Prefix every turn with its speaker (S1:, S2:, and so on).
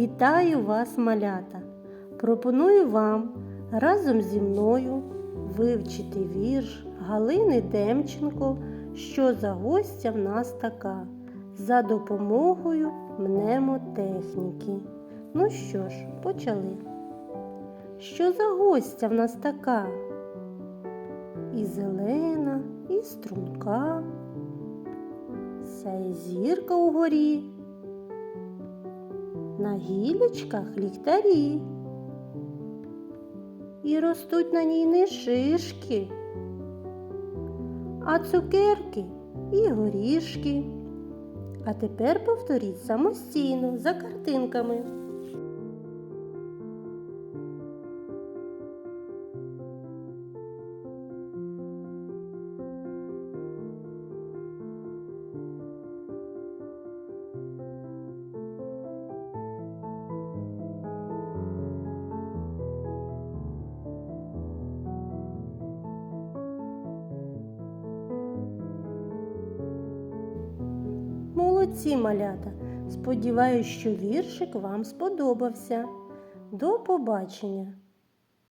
S1: Вітаю вас, малята! Пропоную вам разом зі мною вивчити вірш Галини Демченко, що за гостя в нас така, за допомогою мнемотехніки. Ну що ж, почали. Що за гостя в нас така? І зелена, і струнка, сяє зірка угорі, на гілечках ліхтарі. І ростуть на ній не шишки, а цукерки і горішки. А тепер повторіть самостійно за картинками. Молодці малята! Сподіваюсь, що віршик вам сподобався. До побачення!